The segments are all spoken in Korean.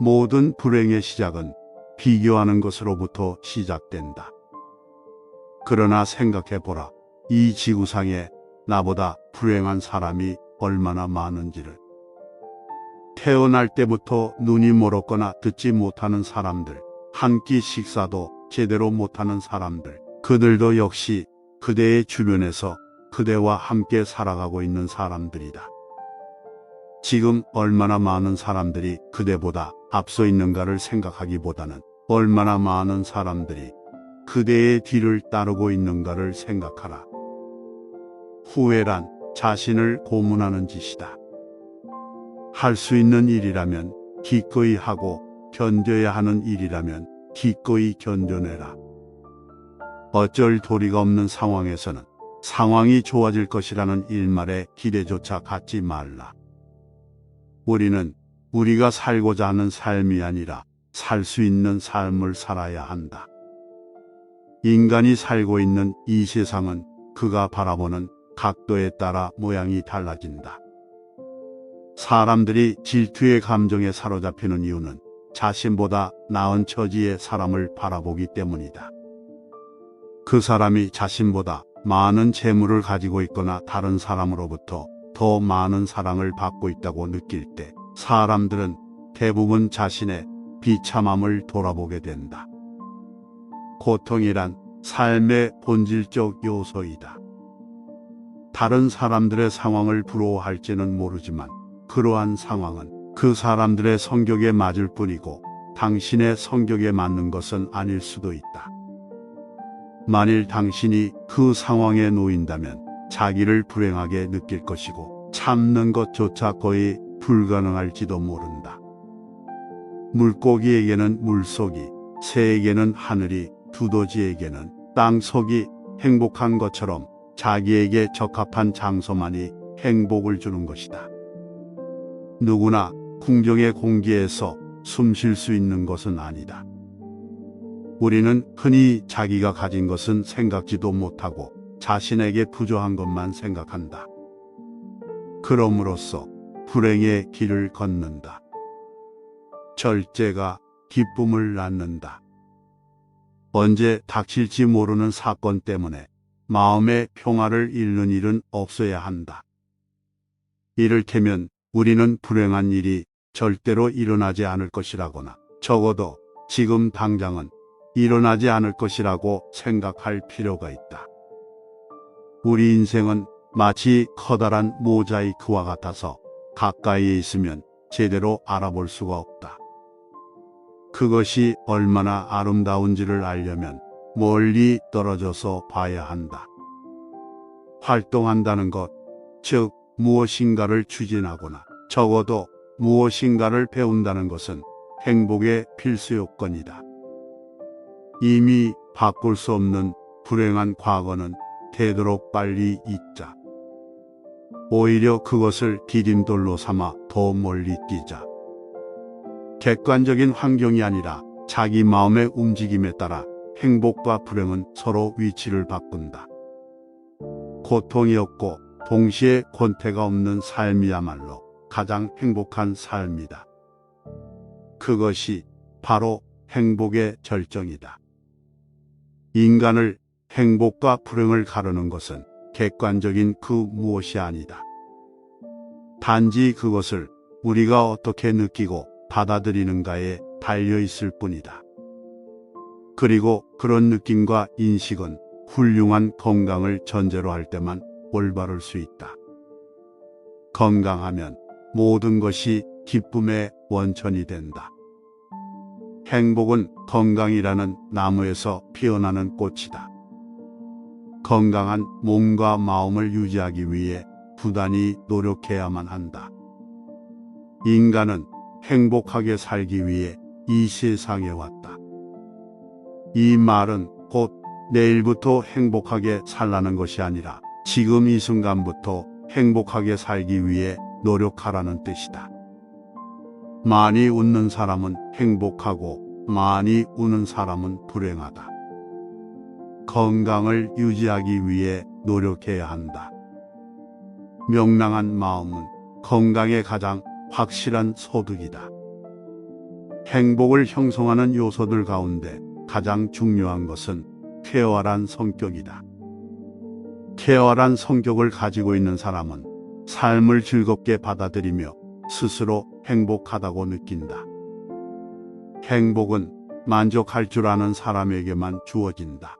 모든 불행의 시작은 비교하는 것으로부터 시작된다. 그러나 생각해 보라. 이 지구상에 나보다 불행한 사람이 얼마나 많은지를. 태어날 때부터 눈이 멀었거나 듣지 못하는 사람들, 한 끼 식사도 제대로 못하는 사람들, 그들도 역시 그대의 주변에서 그대와 함께 살아가고 있는 사람들이다. 지금 얼마나 많은 사람들이 그대보다 앞서 있는가를 생각하기보다는 얼마나 많은 사람들이 그대의 뒤를 따르고 있는가를 생각하라. 후회란 자신을 고문하는 짓이다. 할 수 있는 일이라면 기꺼이 하고 견뎌야 하는 일이라면 기꺼이 견뎌내라. 어쩔 도리가 없는 상황에서는 상황이 좋아질 것이라는 일말의 기대조차 갖지 말라. 우리는 우리가 살고자 하는 삶이 아니라 살 수 있는 삶을 살아야 한다. 인간이 살고 있는 이 세상은 그가 바라보는 각도에 따라 모양이 달라진다. 사람들이 질투의 감정에 사로잡히는 이유는 자신보다 나은 처지의 사람을 바라보기 때문이다. 그 사람이 자신보다 많은 재물을 가지고 있거나 다른 사람으로부터 더 많은 사랑을 받고 있다고 느낄 때 사람들은 대부분 자신의 비참함을 돌아보게 된다. 고통이란 삶의 본질적 요소이다. 다른 사람들의 상황을 부러워할지는 모르지만 그러한 상황은 그 사람들의 성격에 맞을 뿐이고 당신의 성격에 맞는 것은 아닐 수도 있다. 만일 당신이 그 상황에 놓인다면 자기를 불행하게 느낄 것이고 참는 것조차 거의 불가능할지도 모른다. 물고기에게는 물속이, 새에게는 하늘이, 두더지에게는 땅속이 행복한 것처럼 자기에게 적합한 장소만이 행복을 주는 것이다. 누구나 궁정의 공기에서 숨 쉴 수 있는 것은 아니다. 우리는 흔히 자기가 가진 것은 생각지도 못하고 자신에게 부조한 것만 생각한다. 그럼으로써 불행의 길을 걷는다. 절제가 기쁨을 낳는다. 언제 닥칠지 모르는 사건 때문에 마음의 평화를 잃는 일은 없어야 한다. 이를테면 우리는 불행한 일이 절대로 일어나지 않을 것이라거나 적어도 지금 당장은 일어나지 않을 것이라고 생각할 필요가 있다. 우리 인생은 마치 커다란 모자이크와 같아서 가까이에 있으면 제대로 알아볼 수가 없다. 그것이 얼마나 아름다운지를 알려면 멀리 떨어져서 봐야 한다. 활동한다는 것, 즉 무엇인가를 추진하거나 적어도 무엇인가를 배운다는 것은 행복의 필수 요건이다. 이미 바꿀 수 없는 불행한 과거는 되도록 빨리 잊자. 오히려 그것을 디딤돌로 삼아 더 멀리 뛰자. 객관적인 환경이 아니라 자기 마음의 움직임에 따라 행복과 불행은 서로 위치를 바꾼다. 고통이 없고 동시에 권태가 없는 삶이야말로 가장 행복한 삶이다. 그것이 바로 행복의 절정이다. 인간을 행복과 불행을 가르는 것은 객관적인 그 무엇이 아니다. 단지 그것을 우리가 어떻게 느끼고 받아들이는가에 달려 있을 뿐이다. 그리고 그런 느낌과 인식은 훌륭한 건강을 전제로 할 때만 올바를 수 있다. 건강하면 모든 것이 기쁨의 원천이 된다. 행복은 건강이라는 나무에서 피어나는 꽃이다. 건강한 몸과 마음을 유지하기 위해 부단히 노력해야만 한다. 인간은 행복하게 살기 위해 이 세상에 왔다. 이 말은 곧 내일부터 행복하게 살라는 것이 아니라 지금 이 순간부터 행복하게 살기 위해 노력하라는 뜻이다. 많이 웃는 사람은 행복하고 많이 우는 사람은 불행하다. 건강을 유지하기 위해 노력해야 한다. 명랑한 마음은 건강의 가장 확실한 소득이다. 행복을 형성하는 요소들 가운데 가장 중요한 것은 쾌활한 성격이다. 쾌활한 성격을 가지고 있는 사람은 삶을 즐겁게 받아들이며 스스로 행복하다고 느낀다. 행복은 만족할 줄 아는 사람에게만 주어진다.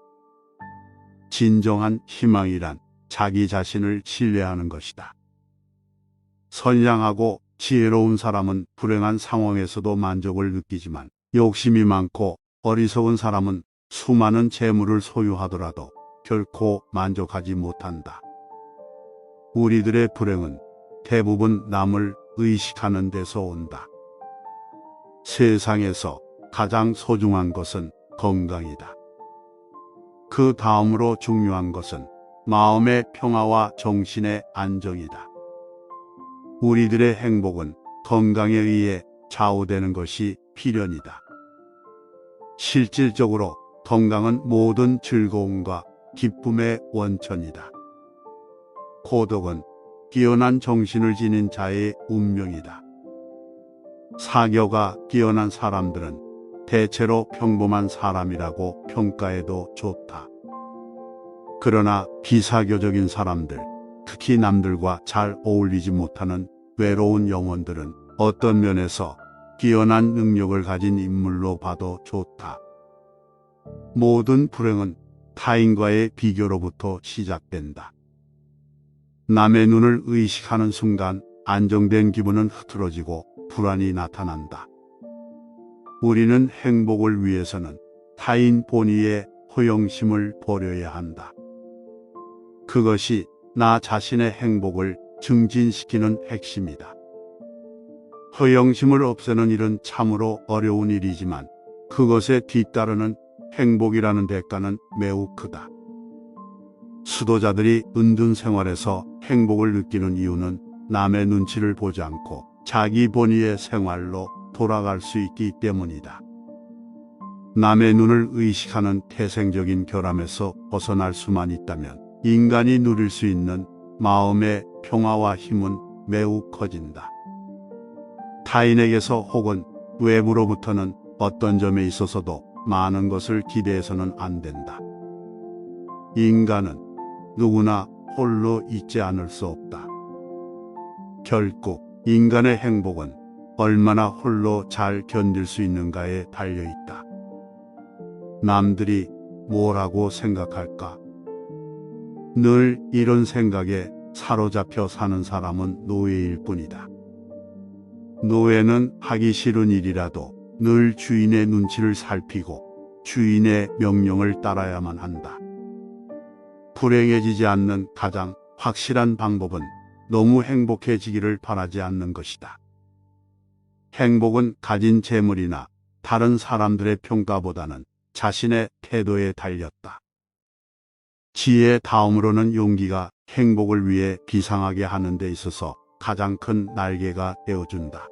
진정한 희망이란 자기 자신을 신뢰하는 것이다. 선량하고 지혜로운 사람은 불행한 상황에서도 만족을 느끼지만 욕심이 많고 어리석은 사람은 수많은 재물을 소유하더라도 결코 만족하지 못한다. 우리들의 불행은 대부분 남을 의식하는 데서 온다. 세상에서 가장 소중한 것은 건강이다. 그 다음으로 중요한 것은 마음의 평화와 정신의 안정이다. 우리들의 행복은 건강에 의해 좌우되는 것이 필연이다. 실질적으로 건강은 모든 즐거움과 기쁨의 원천이다. 고독은 뛰어난 정신을 지닌 자의 운명이다. 사교가 뛰어난 사람들은 대체로 평범한 사람이라고 평가해도 좋다. 그러나 비사교적인 사람들, 특히 남들과 잘 어울리지 못하는 외로운 영혼들은 어떤 면에서 뛰어난 능력을 가진 인물로 봐도 좋다. 모든 불행은 타인과의 비교로부터 시작된다. 남의 눈을 의식하는 순간 안정된 기분은 흐트러지고 불안이 나타난다. 우리는 행복을 위해서는 타인 본위의 허영심을 버려야 한다. 그것이 나 자신의 행복을 증진시키는 핵심이다. 허영심을 없애는 일은 참으로 어려운 일이지만 그것에 뒤따르는 행복이라는 대가는 매우 크다. 수도자들이 은둔 생활에서 행복을 느끼는 이유는 남의 눈치를 보지 않고 자기 본위의 생활로 돌아갈 수 있기 때문이다. 남의 눈을 의식하는 태생적인 결함에서 벗어날 수만 있다면 인간이 누릴 수 있는 마음의 평화와 힘은 매우 커진다. 타인에게서 혹은 외부로부터는 어떤 점에 있어서도 많은 것을 기대해서는 안 된다. 인간은 누구나 홀로 있지 않을 수 없다. 결국 인간의 행복은 얼마나 홀로 잘 견딜 수 있는가에 달려 있다. 남들이 뭐라고 생각할까? 늘 이런 생각에 사로잡혀 사는 사람은 노예일 뿐이다. 노예는 하기 싫은 일이라도 늘 주인의 눈치를 살피고 주인의 명령을 따라야만 한다. 불행해지지 않는 가장 확실한 방법은 너무 행복해지기를 바라지 않는 것이다. 행복은 가진 재물이나 다른 사람들의 평가보다는 자신의 태도에 달렸다. 지혜 다음으로는 용기가 행복을 위해 비상하게 하는 데 있어서 가장 큰 날개가 되어준다.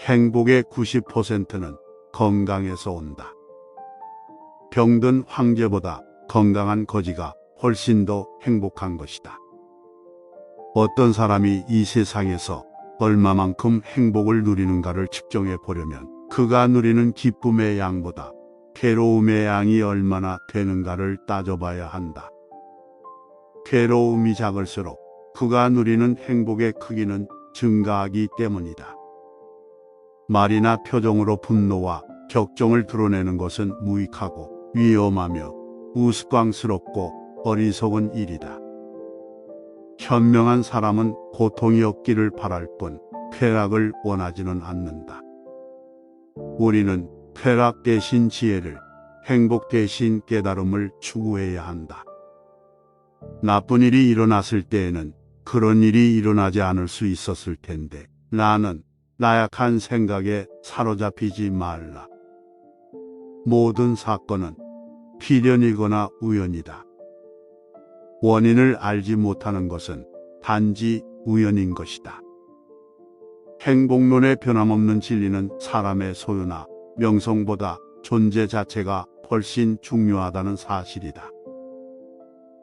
행복의 90%는 건강에서 온다. 병든 황제보다 건강한 거지가 훨씬 더 행복한 것이다. 어떤 사람이 이 세상에서 얼마만큼 행복을 누리는가를 측정해 보려면 그가 누리는 기쁨의 양보다 괴로움의 양이 얼마나 되는가를 따져봐야 한다. 괴로움이 작을수록 그가 누리는 행복의 크기는 증가하기 때문이다. 말이나 표정으로 분노와 격정을 드러내는 것은 무익하고 위험하며 우스꽝스럽고 어리석은 일이다. 현명한 사람은 고통이 없기를 바랄 뿐 쾌락을 원하지는 않는다. 우리는 쾌락 대신 지혜를, 행복 대신 깨달음을 추구해야 한다. 나쁜 일이 일어났을 때에는 그런 일이 일어나지 않을 수 있었을 텐데 나는 나약한 생각에 사로잡히지 말라. 모든 사건은 필연이거나 우연이다. 원인을 알지 못하는 것은 단지 우연인 것이다. 행복론의 변함없는 진리는 사람의 소유나 명성보다 존재 자체가 훨씬 중요하다는 사실이다.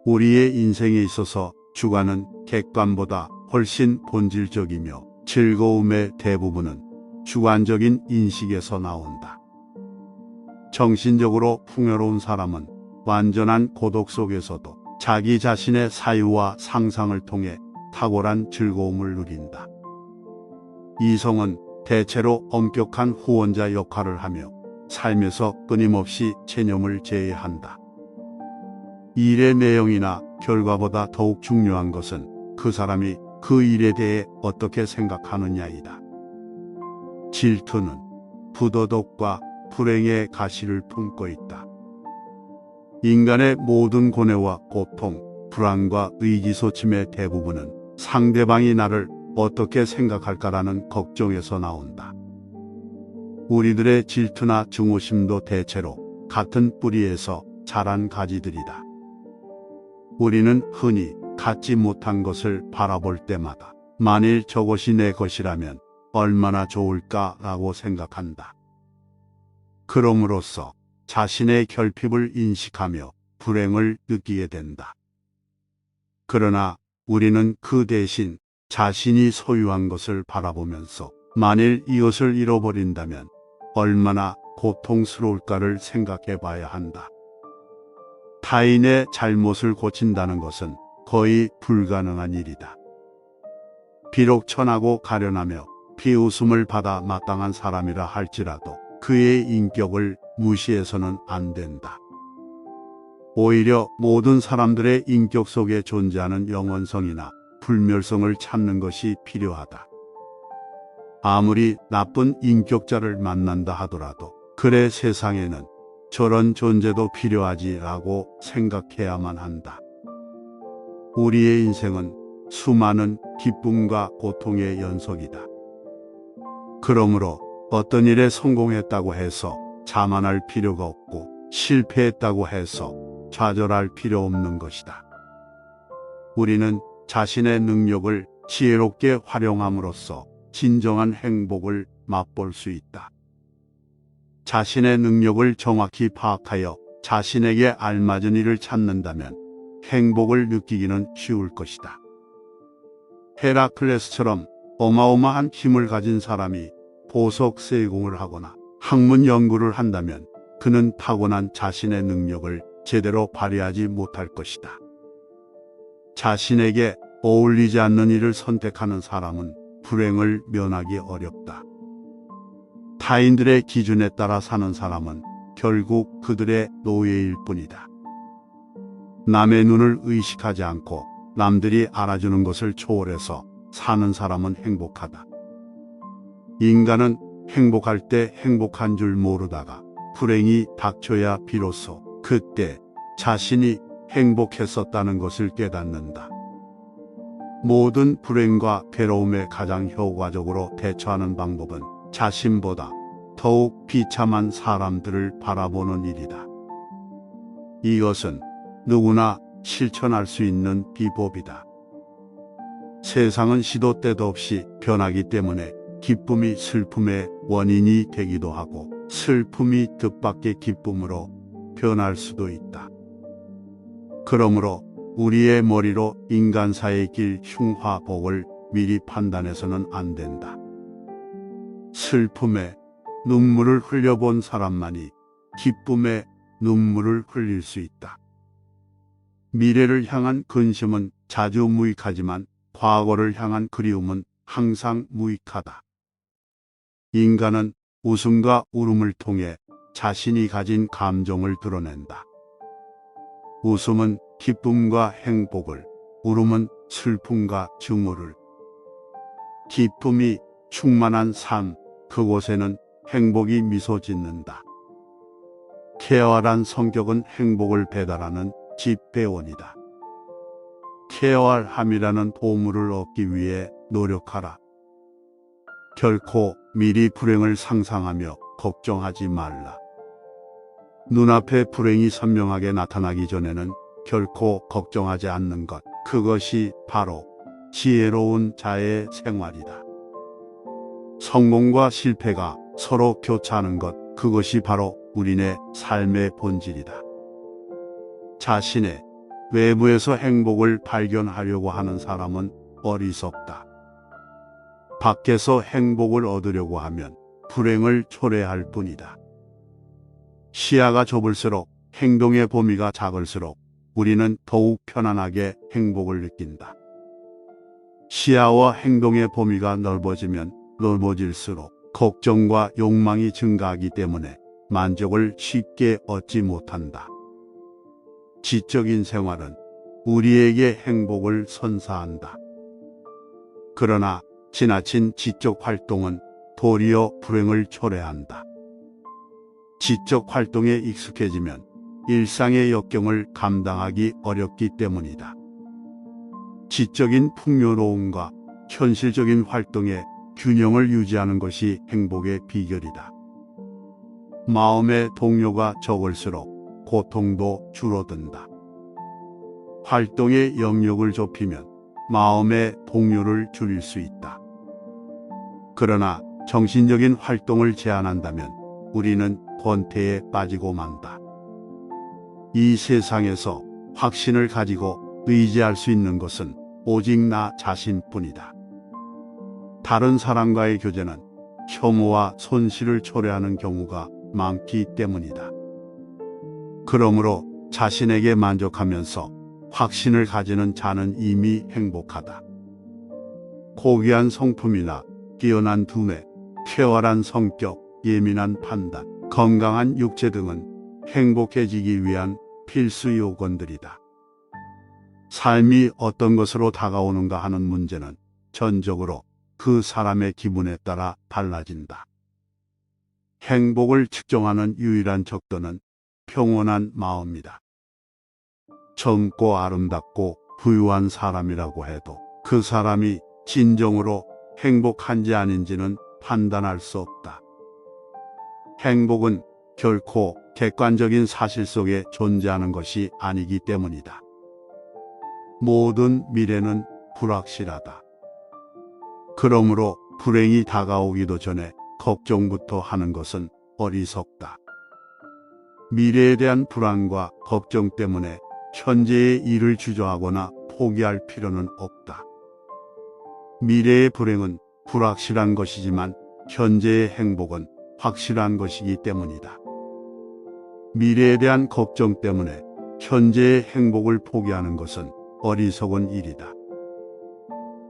우리의 인생에 있어서 주관은 객관보다 훨씬 본질적이며 즐거움의 대부분은 주관적인 인식에서 나온다. 정신적으로 풍요로운 사람은 완전한 고독 속에서도 자기 자신의 사유와 상상을 통해 탁월한 즐거움을 누린다. 이성은 대체로 엄격한 후원자 역할을 하며 삶에서 끊임없이 체념을 제외한다. 일의 내용이나 결과보다 더욱 중요한 것은 그 사람이 그 일에 대해 어떻게 생각하느냐이다. 질투는 부도덕과 불행의 가시를 품고 있다. 인간의 모든 고뇌와 고통, 불안과 의기소침의 대부분은 상대방이 나를 어떻게 생각할까라는 걱정에서 나온다. 우리들의 질투나 증오심도 대체로 같은 뿌리에서 자란 가지들이다. 우리는 흔히 갖지 못한 것을 바라볼 때마다 만일 저것이 내 것이라면 얼마나 좋을까라고 생각한다. 그럼으로써 자신의 결핍을 인식하며 불행을 느끼게 된다. 그러나 우리는 그 대신 자신이 소유한 것을 바라보면서 만일 이것을 잃어버린다면 얼마나 고통스러울까를 생각해 봐야 한다. 타인의 잘못을 고친다는 것은 거의 불가능한 일이다. 비록 천하고 가련하며 비웃음을 받아 마땅한 사람이라 할지라도 그의 인격을 무시해서는 안 된다. 오히려 모든 사람들의 인격 속에 존재하는 영원성이나 불멸성을 찾는 것이 필요하다. 아무리 나쁜 인격자를 만난다 하더라도 그래 세상에는 저런 존재도 필요하지라고 생각해야만 한다. 우리의 인생은 수많은 기쁨과 고통의 연속이다. 그러므로 어떤 일에 성공했다고 해서 자만할 필요가 없고 실패했다고 해서 좌절할 필요 없는 것이다. 우리는 자신의 능력을 지혜롭게 활용함으로써 진정한 행복을 맛볼 수 있다. 자신의 능력을 정확히 파악하여 자신에게 알맞은 일을 찾는다면 행복을 느끼기는 쉬울 것이다. 헤라클레스처럼 어마어마한 힘을 가진 사람이 보석 세공을 하거나 학문 연구를 한다면 그는 타고난 자신의 능력을 제대로 발휘하지 못할 것이다. 자신에게 어울리지 않는 일을 선택하는 사람은 불행을 면하기 어렵다. 타인들의 기준에 따라 사는 사람은 결국 그들의 노예일 뿐이다. 남의 눈을 의식하지 않고 남들이 알아주는 것을 초월해서 사는 사람은 행복하다. 인간은 행복할 때 행복한 줄 모르다가 불행이 닥쳐야 비로소 그때 자신이 행복했었다는 것을 깨닫는다. 모든 불행과 괴로움에 가장 효과적으로 대처하는 방법은 자신보다 더욱 비참한 사람들을 바라보는 일이다. 이것은 누구나 실천할 수 있는 비법이다. 세상은 시도 때도 없이 변하기 때문에 기쁨이 슬픔의 원인이 되기도 하고 슬픔이 뜻밖의 기쁨으로 변할 수도 있다. 그러므로 우리의 머리로 인간사의 길 흉화복을 미리 판단해서는 안 된다. 슬픔에 눈물을 흘려본 사람만이 기쁨에 눈물을 흘릴 수 있다. 미래를 향한 근심은 자주 무익하지만 과거를 향한 그리움은 항상 무익하다. 인간은 웃음과 울음을 통해 자신이 가진 감정을 드러낸다. 웃음은 기쁨과 행복을, 울음은 슬픔과 증오를. 기쁨이 충만한 삶, 그곳에는 행복이 미소 짓는다. 쾌활한 성격은 행복을 배달하는 집배원이다. 쾌활함이라는 보물을 얻기 위해 노력하라. 결코 미리 불행을 상상하며 걱정하지 말라. 눈앞에 불행이 선명하게 나타나기 전에는 결코 걱정하지 않는 것. 그것이 바로 지혜로운 자의 생활이다. 성공과 실패가 서로 교차하는 것. 그것이 바로 우리네 삶의 본질이다. 자신의 외부에서 행복을 발견하려고 하는 사람은 어리석다. 밖에서 행복을 얻으려고 하면 불행을 초래할 뿐이다. 시야가 좁을수록 행동의 범위가 작을수록 우리는 더욱 편안하게 행복을 느낀다. 시야와 행동의 범위가 넓어지면 넓어질수록 걱정과 욕망이 증가하기 때문에 만족을 쉽게 얻지 못한다. 지적인 생활은 우리에게 행복을 선사한다. 그러나 지나친 지적 활동은 도리어 불행을 초래한다. 지적 활동에 익숙해지면 일상의 역경을 감당하기 어렵기 때문이다. 지적인 풍요로움과 현실적인 활동의 균형을 유지하는 것이 행복의 비결이다. 마음의 동요가 적을수록 고통도 줄어든다. 활동의 영역을 좁히면 마음의 동요를 줄일 수 있다. 그러나 정신적인 활동을 제한한다면 우리는 권태에 빠지고 만다. 이 세상에서 확신을 가지고 의지할 수 있는 것은 오직 나 자신뿐이다. 다른 사람과의 교제는 혐오와 손실을 초래하는 경우가 많기 때문이다. 그러므로 자신에게 만족하면서 확신을 가지는 자는 이미 행복하다. 고귀한 성품이나 뛰어난 두뇌, 쾌활한 성격, 예민한 판단, 건강한 육체 등은 행복해지기 위한 필수 요건들이다. 삶이 어떤 것으로 다가오는가 하는 문제는 전적으로 그 사람의 기분에 따라 달라진다. 행복을 측정하는 유일한 척도는 평온한 마음이다. 젊고 아름답고 부유한 사람이라고 해도 그 사람이 진정으로 행복한지 아닌지는 판단할 수 없다. 행복은 결코 객관적인 사실 속에 존재하는 것이 아니기 때문이다. 모든 미래는 불확실하다. 그러므로 불행이 다가오기도 전에 걱정부터 하는 것은 어리석다. 미래에 대한 불안과 걱정 때문에 현재의 일을 주저하거나 포기할 필요는 없다. 미래의 불행은 불확실한 것이지만 현재의 행복은 확실한 것이기 때문이다. 미래에 대한 걱정 때문에 현재의 행복을 포기하는 것은 어리석은 일이다.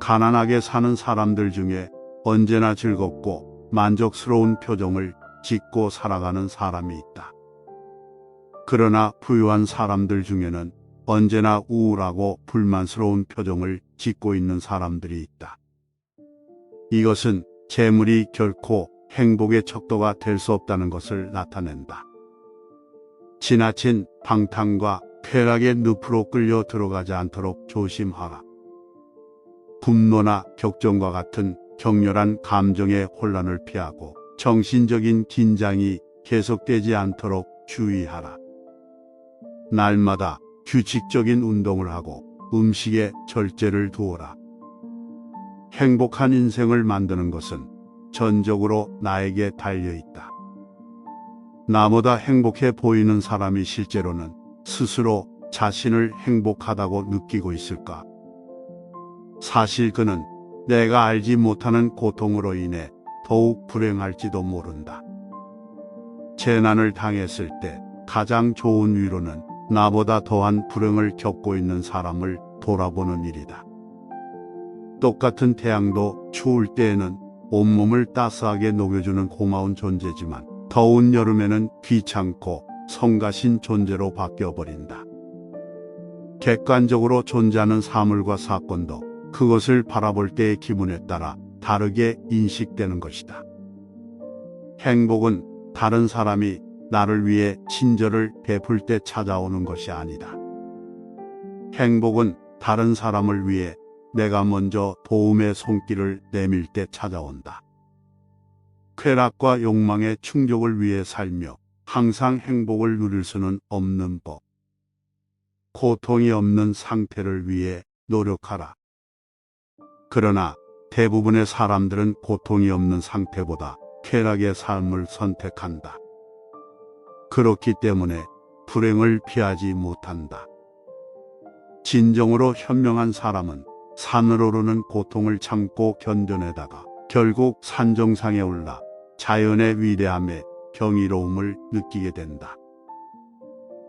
가난하게 사는 사람들 중에 언제나 즐겁고 만족스러운 표정을 짓고 살아가는 사람이 있다. 그러나 부유한 사람들 중에는 언제나 우울하고 불만스러운 표정을 짓고 있는 사람들이 있다. 이것은 재물이 결코 행복의 척도가 될 수 없다는 것을 나타낸다. 지나친 방탕과 쾌락의 늪으로 끌려 들어가지 않도록 조심하라. 분노나 격정과 같은 격렬한 감정의 혼란을 피하고 정신적인 긴장이 계속되지 않도록 주의하라. 날마다 규칙적인 운동을 하고 음식에 절제를 두어라. 행복한 인생을 만드는 것은 전적으로 나에게 달려 있다. 나보다 행복해 보이는 사람이 실제로는 스스로 자신을 행복하다고 느끼고 있을까? 사실 그는 내가 알지 못하는 고통으로 인해 더욱 불행할지도 모른다. 재난을 당했을 때 가장 좋은 위로는 나보다 더한 불행을 겪고 있는 사람을 돌아보는 일이다. 똑같은 태양도 추울 때에는 온몸을 따스하게 녹여주는 고마운 존재지만 더운 여름에는 귀찮고 성가신 존재로 바뀌어버린다. 객관적으로 존재하는 사물과 사건도 그것을 바라볼 때의 기분에 따라 다르게 인식되는 것이다. 행복은 다른 사람이 나를 위해 친절을 베풀 때 찾아오는 것이 아니다. 행복은 다른 사람을 위해 내가 먼저 도움의 손길을 내밀 때 찾아온다. 쾌락과 욕망의 충족을 위해 살며 항상 행복을 누릴 수는 없는 법. 고통이 없는 상태를 위해 노력하라. 그러나 대부분의 사람들은 고통이 없는 상태보다 쾌락의 삶을 선택한다. 그렇기 때문에 불행을 피하지 못한다. 진정으로 현명한 사람은 산을 오르는 고통을 참고 견뎌내다가 결국 산 정상에 올라 자연의 위대함에 경이로움을 느끼게 된다.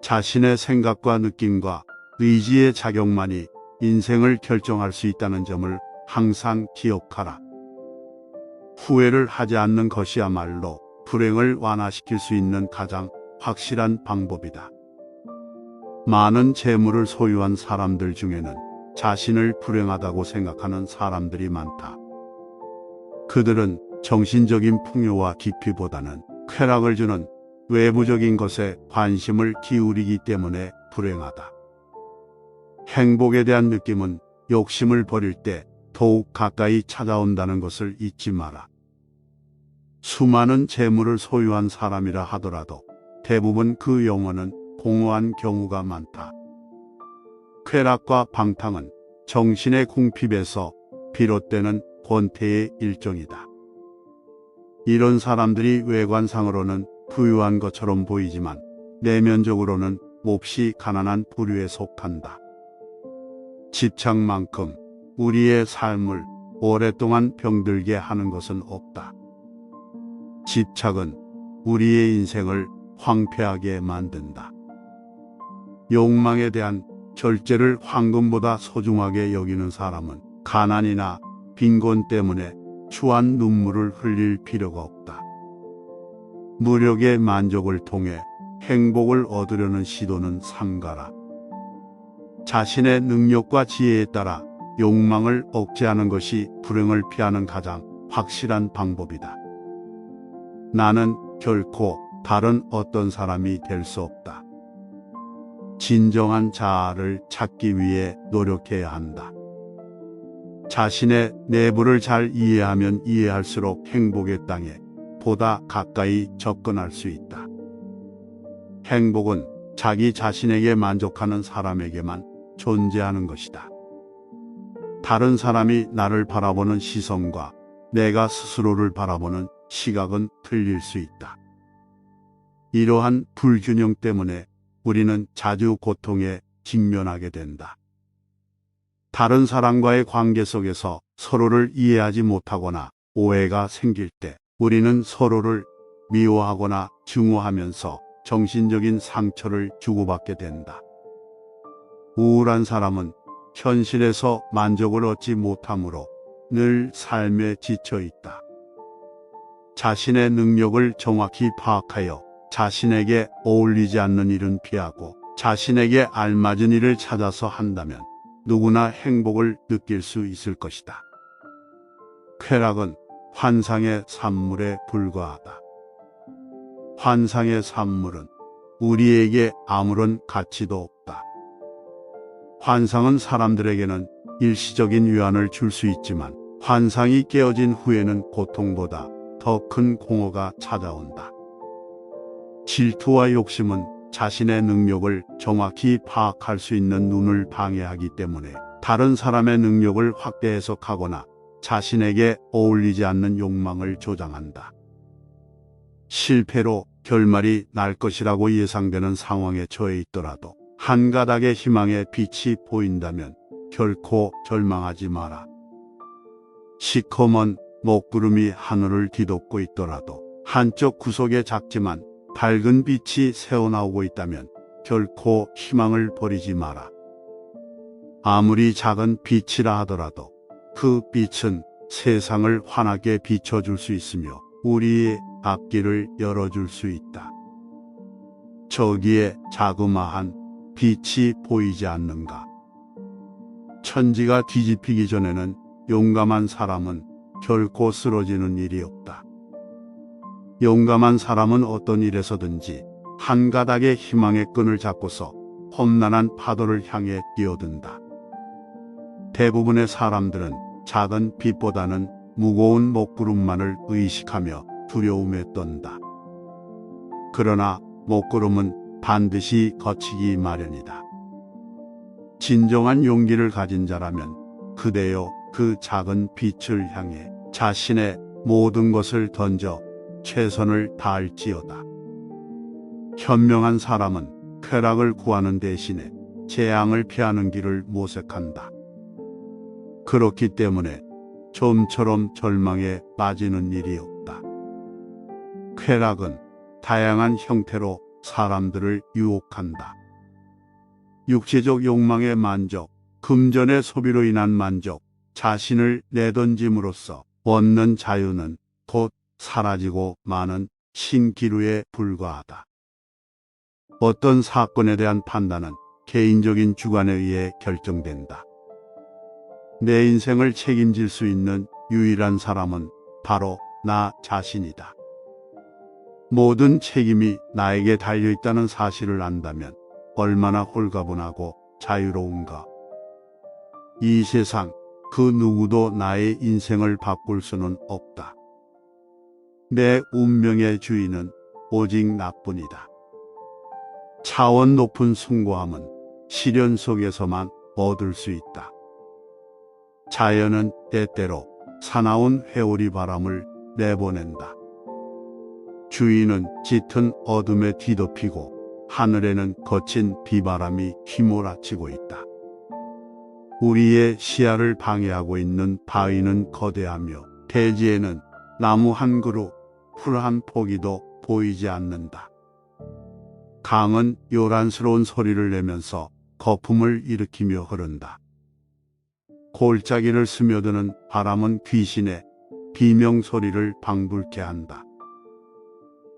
자신의 생각과 느낌과 의지의 작용만이 인생을 결정할 수 있다는 점을 항상 기억하라. 후회를 하지 않는 것이야말로 불행을 완화시킬 수 있는 가장 확실한 방법이다. 많은 재물을 소유한 사람들 중에는 자신을 불행하다고 생각하는 사람들이 많다. 그들은 정신적인 풍요와 깊이보다는 쾌락을 주는 외부적인 것에 관심을 기울이기 때문에 불행하다. 행복에 대한 느낌은 욕심을 버릴 때 더욱 가까이 찾아온다는 것을 잊지 마라. 수많은 재물을 소유한 사람이라 하더라도 대부분 그 영혼은 공허한 경우가 많다. 쾌락과 방탕은 정신의 궁핍에서 비롯되는 권태의 일종이다. 이런 사람들이 외관상으로는 부유한 것처럼 보이지만 내면적으로는 몹시 가난한 부류에 속한다. 집착만큼 우리의 삶을 오랫동안 병들게 하는 것은 없다. 집착은 우리의 인생을 황폐하게 만든다. 욕망에 대한 절제를 황금보다 소중하게 여기는 사람은 가난이나 빈곤 때문에 추한 눈물을 흘릴 필요가 없다. 무력의 만족을 통해 행복을 얻으려는 시도는 삼가라. 자신의 능력과 지혜에 따라 욕망을 억제하는 것이 불행을 피하는 가장 확실한 방법이다. 나는 결코 다른 어떤 사람이 될 수 없다. 진정한 자아를 찾기 위해 노력해야 한다. 자신의 내부를 잘 이해하면 이해할수록 행복의 땅에 보다 가까이 접근할 수 있다. 행복은 자기 자신에게 만족하는 사람에게만 존재하는 것이다. 다른 사람이 나를 바라보는 시선과 내가 스스로를 바라보는 시각은 틀릴 수 있다. 이러한 불균형 때문에 우리는 자주 고통에 직면하게 된다. 다른 사람과의 관계 속에서 서로를 이해하지 못하거나 오해가 생길 때 우리는 서로를 미워하거나 증오하면서 정신적인 상처를 주고받게 된다. 우울한 사람은 현실에서 만족을 얻지 못하므로 늘 삶에 지쳐 있다. 자신의 능력을 정확히 파악하여 자신에게 어울리지 않는 일은 피하고 자신에게 알맞은 일을 찾아서 한다면 누구나 행복을 느낄 수 있을 것이다. 쾌락은 환상의 산물에 불과하다. 환상의 산물은 우리에게 아무런 가치도 없다. 환상은 사람들에게는 일시적인 위안을 줄 수 있지만 환상이 깨어진 후에는 고통보다 더 큰 공허가 찾아온다. 질투와 욕심은 자신의 능력을 정확히 파악할 수 있는 눈을 방해하기 때문에 다른 사람의 능력을 확대 해석하거나 자신에게 어울리지 않는 욕망을 조장한다. 실패로 결말이 날 것이라고 예상되는 상황에 처해 있더라도 한 가닥의 희망의 빛이 보인다면 결코 절망하지 마라. 시커먼 먹구름이 하늘을 뒤덮고 있더라도 한쪽 구석에 작지만 밝은 빛이 새어나오고 있다면 결코 희망을 버리지 마라. 아무리 작은 빛이라 하더라도 그 빛은 세상을 환하게 비춰줄 수 있으며 우리의 앞길을 열어줄 수 있다. 저기에 자그마한 빛이 보이지 않는가? 천지가 뒤집히기 전에는 용감한 사람은 결코 쓰러지는 일이 없다. 용감한 사람은 어떤 일에서든지 한 가닥의 희망의 끈을 잡고서 험난한 파도를 향해 뛰어든다. 대부분의 사람들은 작은 빛보다는 무거운 먹구름만을 의식하며 두려움에 떤다. 그러나 먹구름은 반드시 거치기 마련이다. 진정한 용기를 가진 자라면 그대여 그 작은 빛을 향해 자신의 모든 것을 던져 최선을 다할지어다. 현명한 사람은 쾌락을 구하는 대신에 재앙을 피하는 길을 모색한다. 그렇기 때문에 좀처럼 절망에 빠지는 일이 없다. 쾌락은 다양한 형태로 사람들을 유혹한다. 육체적 욕망의 만족, 금전의 소비로 인한 만족, 자신을 내던짐으로써 얻는 자유는 곧 사라지고 마는 신기루에 불과하다. 어떤 사건에 대한 판단은 개인적인 주관에 의해 결정된다. 내 인생을 책임질 수 있는 유일한 사람은 바로 나 자신이다. 모든 책임이 나에게 달려있다는 사실을 안다면 얼마나 홀가분하고 자유로운가. 이 세상 그 누구도 나의 인생을 바꿀 수는 없다. 내 운명의 주인은 오직 나뿐이다. 차원 높은 숭고함은 시련 속에서만 얻을 수 있다. 자연은 때때로 사나운 회오리 바람을 내보낸다. 주인은 짙은 어둠에 뒤덮이고 하늘에는 거친 비바람이 휘몰아치고 있다. 우리의 시야를 방해하고 있는 바위는 거대하며 대지에는 나무 한 그루, 풀 한 포기도 보이지 않는다. 강은 요란스러운 소리를 내면서 거품을 일으키며 흐른다. 골짜기를 스며드는 바람은 귀신의 비명 소리를 방불케 한다.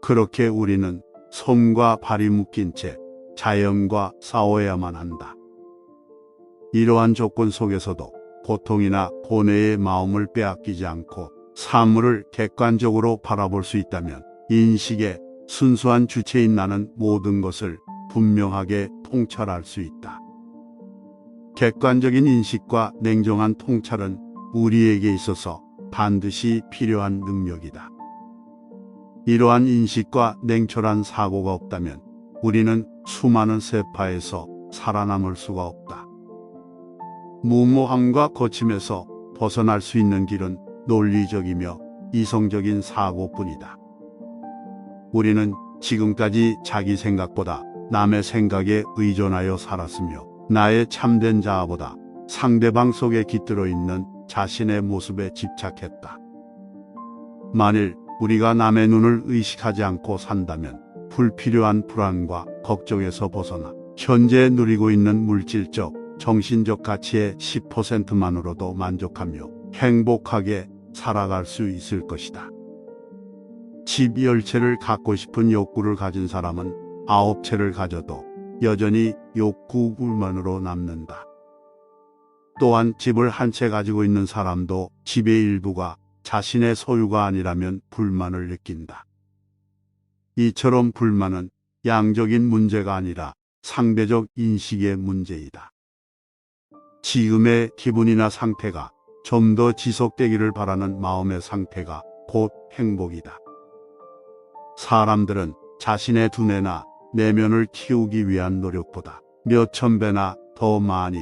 그렇게 우리는 손과 발이 묶인 채 자연과 싸워야만 한다. 이러한 조건 속에서도 고통이나 고뇌의 마음을 빼앗기지 않고 사물을 객관적으로 바라볼 수 있다면 인식의 순수한 주체인 나는 모든 것을 분명하게 통찰할 수 있다. 객관적인 인식과 냉정한 통찰은 우리에게 있어서 반드시 필요한 능력이다. 이러한 인식과 냉철한 사고가 없다면 우리는 수많은 세파에서 살아남을 수가 없다. 무모함과 거침에서 벗어날 수 있는 길은 논리적이며 이성적인 사고뿐이다. 우리는 지금까지 자기 생각보다 남의 생각에 의존하여 살았으며 나의 참된 자아보다 상대방 속에 깃들어 있는 자신의 모습에 집착했다. 만일 우리가 남의 눈을 의식하지 않고 산다면 불필요한 불안과 걱정에서 벗어나 현재 누리고 있는 물질적, 정신적 가치의 10%만으로도 만족하며 행복하게 살아갈 수 있을 것이다. 집 10채를 갖고 싶은 욕구를 가진 사람은 9채를 가져도 여전히 욕구 불만으로 남는다. 또한 집을 한 채 가지고 있는 사람도 집의 일부가 자신의 소유가 아니라면 불만을 느낀다. 이처럼 불만은 양적인 문제가 아니라 상대적 인식의 문제이다. 지금의 기분이나 상태가 좀 더 지속되기를 바라는 마음의 상태가 곧 행복이다. 사람들은 자신의 두뇌나 내면을 키우기 위한 노력보다 몇천 배나 더 많이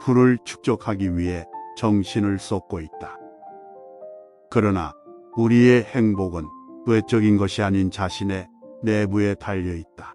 부를 축적하기 위해 정신을 쏟고 있다. 그러나 우리의 행복은 외적인 것이 아닌 자신의 내부에 달려 있다.